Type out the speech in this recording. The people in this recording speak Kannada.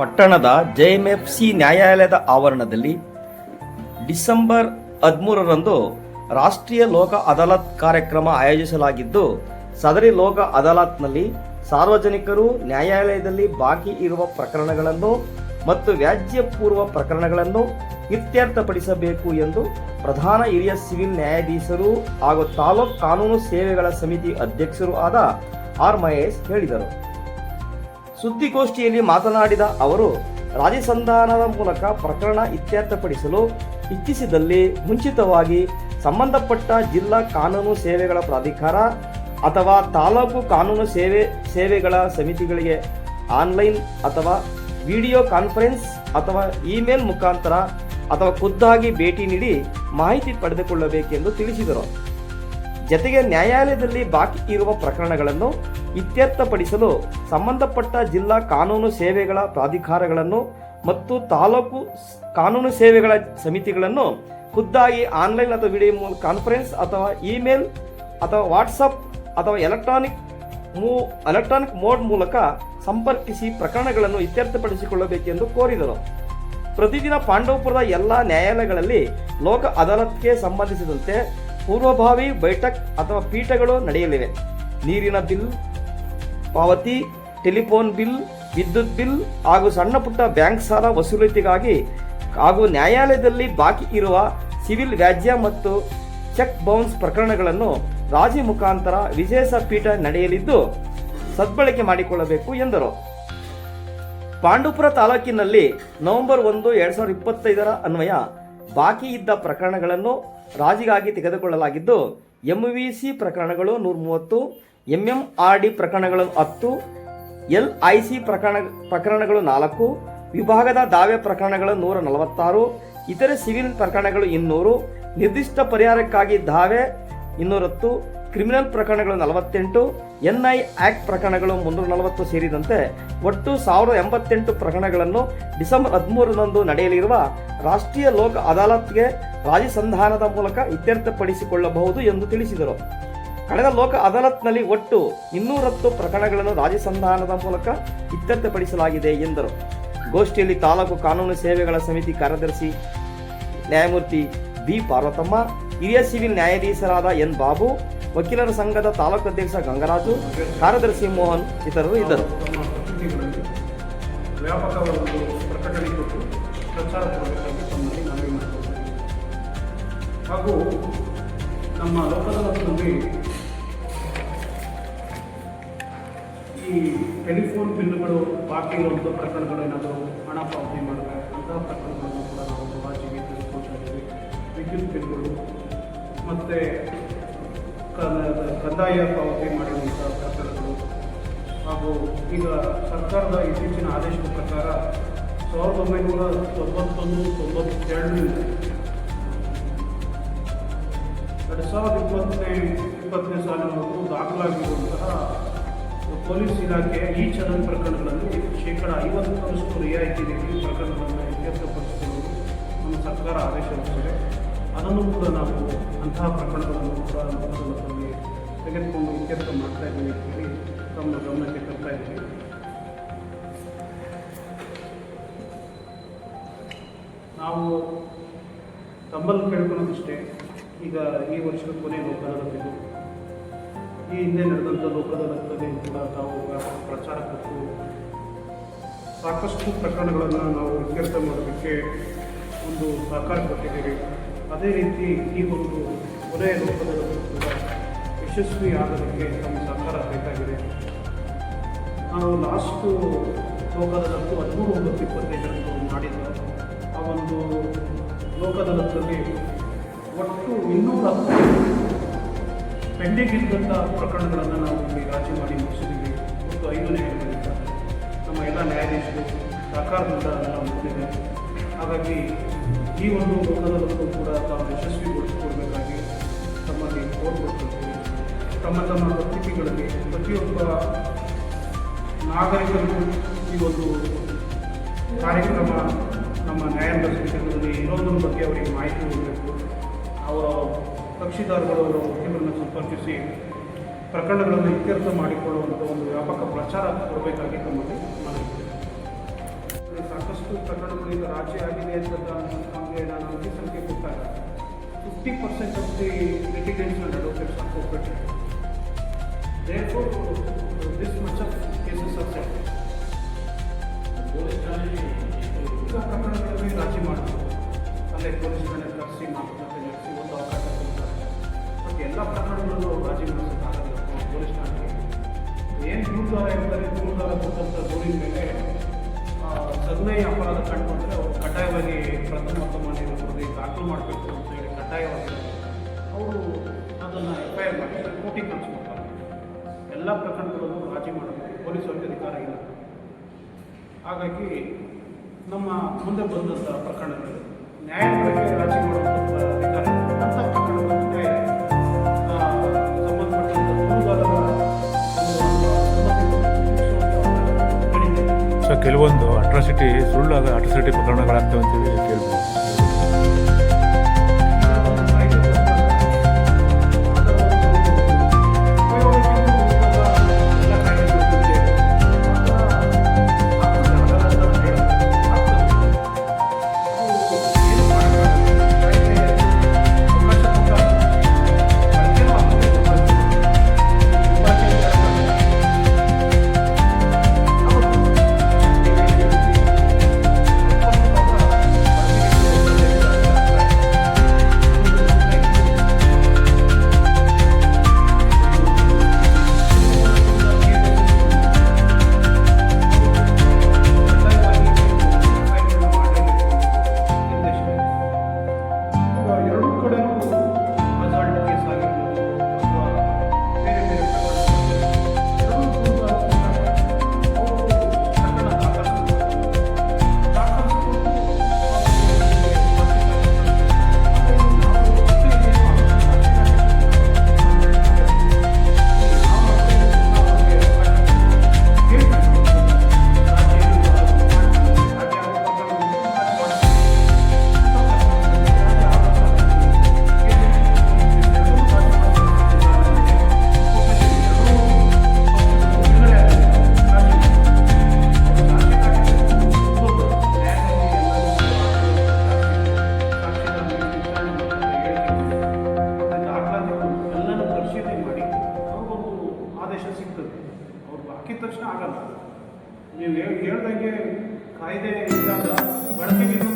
ಪಟ್ಟಣದ ಜೆಎಂಎಫ್ಸಿ ನ್ಯಾಯಾಲಯದ ಆವರಣದಲ್ಲಿ ಡಿಸೆಂಬರ್ ಹದಿಮೂರರಂದು ರಾಷ್ಟ್ರೀಯ ಲೋಕ ಅದಾಲತ್ ಕಾರ್ಯಕ್ರಮ ಆಯೋಜಿಸಲಾಗಿದ್ದು, ಸದರಿ ಲೋಕ ಅದಾಲತ್ನಲ್ಲಿ ಸಾರ್ವಜನಿಕರು ನ್ಯಾಯಾಲಯದಲ್ಲಿ ಬಾಕಿ ಇರುವ ಪ್ರಕರಣಗಳನ್ನು ಮತ್ತು ವ್ಯಾಜ್ಯ ಪೂರ್ವ ಪ್ರಕರಣಗಳನ್ನು ಇತ್ಯರ್ಥಪಡಿಸಬೇಕು ಎಂದು ಪ್ರಧಾನ ಹಿರಿಯ ಸಿವಿಲ್ ನ್ಯಾಯಾಧೀಶರು ಹಾಗೂ ತಾಲೂಕ್ ಕಾನೂನು ಸೇವೆಗಳ ಸಮಿತಿ ಅಧ್ಯಕ್ಷರು ಆದ ಆರ್ ಮಹೇಶ್ ಹೇಳಿದರು. ಸುದ್ದಿಗೋಷ್ಠಿಯಲ್ಲಿ ಮಾತನಾಡಿದ ಅವರು, ರಾಜಸಂಧಾನದ ಮೂಲಕ ಪ್ರಕರಣ ಇತ್ಯರ್ಥಪಡಿಸಲು ಇಚ್ಛಿಸಿದಲ್ಲಿ ಮುಂಚಿತವಾಗಿ ಸಂಬಂಧಪಟ್ಟ ಜಿಲ್ಲಾ ಕಾನೂನು ಸೇವೆಗಳ ಪ್ರಾಧಿಕಾರ ಅಥವಾ ತಾಲೂಕು ಕಾನೂನು ಸೇವೆ, ಸೇವೆಗಳ ಸಮಿತಿಗಳಿಗೆ ಆನ್ಲೈನ್ ಅಥವಾ ವಿಡಿಯೋ ಕಾನ್ಫರೆನ್ಸ್ ಅಥವಾ ಇಮೇಲ್ ಮುಖಾಂತರ ಅಥವಾ ಖುದ್ದಾಗಿ ಭೇಟಿ ನೀಡಿ ಮಾಹಿತಿ ಪಡೆದುಕೊಳ್ಳಬೇಕೆಂದು ತಿಳಿಸಿದರು. ಜತೆಗೆ ನ್ಯಾಯಾಲಯದಲ್ಲಿ ಬಾಕಿ ಇರುವ ಪ್ರಕರಣಗಳನ್ನು ಇತ್ಯರ್ಥಪಡಿಸಲು ಸಂಬಂಧಪಟ್ಟ ಜಿಲ್ಲಾ ಕಾನೂನು ಸೇವೆಗಳ ಪ್ರಾಧಿಕಾರಗಳನ್ನು ಮತ್ತು ತಾಲೂಕು ಕಾನೂನು ಸೇವೆಗಳ ಸಮಿತಿಗಳನ್ನು ಖುದ್ದಾಗಿ ಆನ್ಲೈನ್ ಅಥವಾ ವಿಡಿಯೋ ಕಾನ್ಫರೆನ್ಸ್ ಅಥವಾ ಇಮೇಲ್ ಅಥವಾ ವಾಟ್ಸಪ್ ಅಥವಾ ಎಲೆಕ್ಟ್ರಾನಿಕ್ ಮೂ, ಎಲೆಕ್ಟ್ರಾನಿಕ್ ಮೋಡ್ ಮೂಲಕ ಸಂಪರ್ಕಿಸಿ ಪ್ರಕರಣಗಳನ್ನು ಇತ್ಯರ್ಥಪಡಿಸಿಕೊಳ್ಳಬೇಕೆಂದು ಕೋರಿದರು. ಪ್ರತಿದಿನ ಪಾಂಡವಪುರದ ಎಲ್ಲ ನ್ಯಾಯಾಲಯಗಳಲ್ಲಿ ಲೋಕ ಅದಾಲತ್ಗೆ ಸಂಬಂಧಿಸಿದಂತೆ ಪೂರ್ವಭಾವಿ ಬೈಠಕ್ ಅಥವಾ ಪೀಠಗಳು ನಡೆಯಲಿವೆ. ನೀರಿನ ಬಿಲ್ ಪಾವತಿ, ಟೆಲಿಫೋನ್ ಬಿಲ್, ವಿದ್ಯುತ್ ಬಿಲ್ ಹಾಗೂ ಸಣ್ಣ ಪುಟ್ಟ ಬ್ಯಾಂಕ್ ಸಾಲ ವಸೂಲಾತಿಗಾಗಿ ಹಾಗೂ ನ್ಯಾಯಾಲಯದಲ್ಲಿ ಬಾಕಿ ಇರುವ ಸಿವಿಲ್ ವ್ಯಾಜ್ಯ ಮತ್ತು ಚೆಕ್ ಬೌನ್ಸ್ ಪ್ರಕರಣಗಳನ್ನು ರಾಜಿ ಮುಖಾಂತರ ವಿಶೇಷ ಪೀಠ ನಡೆಯಲಿದ್ದು, ಸದ್ಬಳಕೆ ಮಾಡಿಕೊಳ್ಳಬೇಕು ಎಂದರು. ಪಾಂಡುಪುರ ತಾಲೂಕಿನಲ್ಲಿ ನವೆಂಬರ್ ಒಂದು, ಎರಡ್ ಸಾವಿರದ ಇಪ್ಪತ್ತೈದರ ಅನ್ವಯ ಬಾಕಿ ಇದ್ದ ಪ್ರಕರಣಗಳನ್ನು ರಾಜಿಗಾಗಿ ತೆಗೆದುಕೊಳ್ಳಲಾಗಿದ್ದು ಎಂವಿಸಿ ಪ್ರಕರಣಗಳು ನೂರ ಮೂವತ್ತು ಎಂಎಂಆರ್ಡಿ ಪ್ರಕರಣಗಳು ಹತ್ತು ಎಲ್ಐಸಿ ಪ್ರಕರಣ, ಪ್ರಕರಣಗಳು ನಾಲ್ಕು, ವಿಭಾಗದ ದಾವೆ ಪ್ರಕರಣಗಳು ನೂರ ನಲವತ್ತಾರು, ಇತರೆ ಸಿವಿಲ್ ಪ್ರಕರಣಗಳು ಇನ್ನೂರು, ನಿರ್ದಿಷ್ಟ ಪರಿಹಾರಕ್ಕಾಗಿ ದಾವೆ ಇನ್ನೂರತ್ತು ಕ್ರಿಮಿನಲ್ ಪ್ರಕರಣಗಳು ನಲವತ್ತೆಂಟು ಎನ್ಐ ಆಕ್ಟ್ ಪ್ರಕರಣಗಳು ಮುನ್ನೂರ ನಲವತ್ತು ಸೇರಿದಂತೆ ಒಟ್ಟು ಸಾವಿರದ ಎಂಬತ್ತೆಂಟು ಪ್ರಕರಣಗಳನ್ನು ಡಿಸೆಂಬರ್ ಹದಿಮೂರರಂದು ನಡೆಯಲಿರುವ ರಾಷ್ಟ್ರೀಯ ಲೋಕ ಅದಾಲತ್ಗೆ ರಾಜಸಂಧಾನದ ಮೂಲಕ ಇತ್ಯರ್ಥಪಡಿಸಿಕೊಳ್ಳಬಹುದು ಎಂದು ತಿಳಿಸಿದರು. ಕಳೆದ ಲೋಕ ಅದಾಲತ್ನಲ್ಲಿ ಒಟ್ಟು ಇನ್ನೂರತ್ತು ಪ್ರಕರಣಗಳನ್ನು ರಾಜಸಂಧಾನದ ಮೂಲಕ ಇತ್ಯರ್ಥಪಡಿಸಲಾಗಿದೆ ಎಂದರು. ಗೋಷ್ಠಿಯಲ್ಲಿ ತಾಲೂಕು ಕಾನೂನು ಸೇವೆಗಳ ಸಮಿತಿ ಕಾರ್ಯದರ್ಶಿ ನ್ಯಾಯಮೂರ್ತಿ ಬಿ. ಪಾರ್ವತಮ್ಮ, ಹಿರಿಯ ಸಿವಿಲ್ ನ್ಯಾಯಾಧೀಶರಾದ ಎನ್. ಬಾಬು, ವಕೀಲರ ಸಂಘದ ತಾಲೂಕು ಅಧ್ಯಕ್ಷ ಗಂಗರಾಜು, ಕಾರ್ಯದರ್ಶಿ ಮೋಹನ್ ಇತರರು ಇದ್ದರು. ಹಾಗೂ ನಮ್ಮ ವ್ಯಾಪಕವಾದ ಈ ಟೆಲಿಫೋನ್ ಬಿಲ್ಗಳು ಬಾಕಿ ಇರುವಂಥ ಪ್ರಕರಣಗಳು ಏನಾದರೂ ಹಣ ಪಾವತಿ ಮಾಡಬೇಕು ಅಂತಹ ಪ್ರಕರಣಗಳನ್ನು ಕೂಡ ನಾವು ರಾಜ್ಯಕ್ಕೆ ತಿಳಿಸ್ಕೊಳ್ತಾ ಇದ್ದೀವಿ. ವಿದ್ಯುತ್ ಬಿಲ್ಗಳು ಮತ್ತು ಕಂದಾಯ ಪಾವತಿ ಮಾಡಿರುವಂಥ ಪ್ರಕರಣಗಳು. ಹಾಗೂ ಈಗ ಸರ್ಕಾರದ ಇತ್ತೀಚಿನ ಆದೇಶದ ಪ್ರಕಾರ ಸಾವಿರದ ಒಂಬೈನೂರ ತೊಂಬತ್ತೊಂದು, ತೊಂಬತ್ತೆರಡರಿಂದ ಎರಡು ಸಾವಿರದ ಇಪ್ಪತ್ತನೇ ಇಪ್ಪತ್ತನೇ ಸಾಲಿನವರೆಗೂ ದಾಖಲಾಗಿರುವಂತಹ ಪೊಲೀಸ್ ಇಲಾಖೆ ಈ ಚಲನ್ ಪ್ರಕರಣಗಳಲ್ಲಿ ಶೇಕಡ ಐವತ್ತರಷ್ಟು ರಿಯಾಯಿತಿ ನೀಡಿ ಪ್ರಕರಣಗಳನ್ನು ಇತ್ಯರ್ಥಪಡಿಸಿಕೊಳ್ಳಲು ನಮ್ಮ ಸರ್ಕಾರ ಆದೇಶ ಹೊರಡಿಸಿದೆ. ಅದನ್ನು ಕೂಡ ನಾವು ಅಂತಹ ಪ್ರಕರಣಗಳನ್ನು ಕೂಡ ಸಂದರ್ಭದಲ್ಲಿ ತೆಗೆದುಕೊಂಡು ಇತ್ಯರ್ಥ ಮಾಡ್ತಾ ಇದ್ದೀವಿ ಅಂತ ಹೇಳಿ ತಮ್ಮ ಗಮನಕ್ಕೆ ತರ್ತಾ ಇದ್ದೀವಿ. ನಾವು ತಮ್ಮಲ್ಲಿ ಕೇಳ್ಕೊಳ್ಳೋದಿಷ್ಟೇ. ಈಗ ಈ ವರ್ಷದ ಕೊನೆಯ ಲೋಕದಾಲತ್ತಿದ್ದು ಈ ಹಿಂದೆ ನಡೆದಂಥ ಲೋಕದ ಕೂಡ ನಾವು ಪ್ರಚಾರ ಕೊಟ್ಟು ಸಾಕಷ್ಟು ಪ್ರಕರಣಗಳನ್ನು ನಾವು ಇತ್ಯರ್ಥ ಮಾಡೋದಕ್ಕೆ ಒಂದು ಸಹಕಾರ ಕೊಟ್ಟಿದ್ದೀವಿ ಅದೇ ರೀತಿ ಈ ಒಂದು ಕೊನೆಯ ಲೋಕದಲ್ಲೂ ಕೂಡ ಯಶಸ್ವಿ ಆಗೋದಕ್ಕೆ ನಮ್ಮ ಸಹಕಾರ ಬೇಕಾಗಿದೆ. ನಾವು ಲಾಸ್ಟು ಲೋಕದಲ್ಲಂತೂ ಹದಿಮೂರು ಒಂಬತ್ತು ಇಪ್ಪತ್ತೈದರಂದು ಮಾಡಿದ ಆ ಒಂದು ಲೋಕದಲ್ಲದಲ್ಲಿ ಒಟ್ಟು ಇನ್ನೂರ ಪೆಂಡಿಂಗ್ ಇದ್ದಂಥ ಪ್ರಕರಣಗಳನ್ನು ನಾವು ಇಲ್ಲಿ ರಾಜಿ ಮಾಡಿ ಮುಗಿಸಿದ್ದೀವಿ. ಮತ್ತು ಐದು ನ್ಯಾಯಾಲಯಗಳಿಂದ ನಮ್ಮ ಎಲ್ಲ ನ್ಯಾಯಾಧೀಶರು ಸಹಕಾರದಿಂದ ನಾವು ಮುಗಿದಿದೆ ಹಾಗಾಗಿ ಈ ಒಂದು ಲೋಕದಲ್ಲೂ ಕೂಡ ತಾವು ಯಶಸ್ವಿಗೊಳಿಸಿಕೊಡಬೇಕಾಗಿ ತಮ್ಮಲ್ಲಿ ಕೋರ್ಕೊಳ್ತೀವಿ ತಮ್ಮ ತಮ್ಮ ಪತ್ರಿಕೆಗಳಲ್ಲಿ ಪ್ರತಿಯೊಬ್ಬ ನಾಗರಿಕರಿಗೂ ಈ ಒಂದು ಕಾರ್ಯಕ್ರಮ ನಮ್ಮ ನ್ಯಾಯಾಂಗ ಸಂಕೇತದಲ್ಲಿ ಇನ್ನೊಂದರ ಬಗ್ಗೆ ಅವರಿಗೆ ಮಾಹಿತಿ ಹೋಗಬೇಕು ಅವರ ಕಕ್ಷಿದಾರಗಳು ಅವರು ವಕೀಲರನ್ನು ಸಂಪರ್ಕಿಸಿ ಪ್ರಕರಣಗಳನ್ನು ಇತ್ಯರ್ಥ ಮಾಡಿಕೊಳ್ಳುವಂಥ ಒಂದು ವ್ಯಾಪಕ ಪ್ರಚಾರ ಕೊಡಬೇಕಾಗಿ ತಮ್ಮಲ್ಲಿ ಮನವಿ ಸಾಕಷ್ಟು ಪ್ರಕರಣಗಳು ಈಗ ಆಗಿದೆ ಅಂತ ನಮಗೆ ನಾನು ಅಂಕಿ ಸಂಖ್ಯೆ ಕೊಟ್ಟಾಗ fifty percent of the litigants and advocates are cooperated therefore, this much of cases are set ಪ್ರಕರಣಗಳಲ್ಲಿ ರಾಜಿ ಮಾಡ್ಬೋದು. ಅಲ್ಲೇ ಪೊಲೀಸ್ ಮೇಲೆ ಕರೆಸಿ ಮಾತುಕತೆ ಪ್ರಕರಣಗಳಲ್ಲೂ ರಾಜಿ ಮಾಡಿಸೋಕ್ಕಾಗಲ್ಲ ಪೊಲೀಸ್ ಠಾಣೆಗೆ. ಏನು ದೂರದಾರ ಇರ್ತಾರೆ ದೂರದಾರ ಬಂದಂಥ ದೂರಿನ ಮೇಲೆ ಸದ್ಮಯ ಅಪರಾಧ ಕಂಡುಕೊಂಡ್ರೆ ಅವರು ಕಡ್ಡಾಯವಾಗಿ ಪ್ರಥಮ ತಮ್ಮನಿಗೆ ವರದಿ ದಾಖಲು ಮಾಡಬೇಕು ಅಂತ ಹೇಳಿ ಕಡ್ಡಾಯವಾಗಿ ಅವರು ಅದನ್ನು ಎಫ್ ಐ ಆರ್ ಮಾಡಿ ಕೋರ್ಟಿಗೆ ಕಳಿಸ್ಕೊಡ್ತಾರೆ ಎಲ್ಲ ಪ್ರಕರಣಗಳನ್ನು ರಾಜಿ ಮಾಡಬೇಕು ಪೊಲೀಸರಿಗೆ ಅಧಿಕಾರ ಇಲ್ಲ. ಹಾಗಾಗಿ ನಮ್ಮ ಮುಂದೆ ಬಂದಂಥ ಪ್ರಕರಣಗಳು ನ್ಯಾಯಾಲಯಕ್ಕೆ ರಾಜಿ ಮಾಡುವಂಥ ಅಧಿಕಾರ ಕೆಲವೊಂದು ಅಟ್ರಾಸಿಟಿ ಸುಳ್ಳಾದ ಅಟ್ರಾಸಿಟಿ ಪ್ರಕರಣಗಳಾಗ್ತವೆ ಅಂತೇಳಿ ಕೇಳ್ಬೋದು. అయితే ఇస్తాం బడికి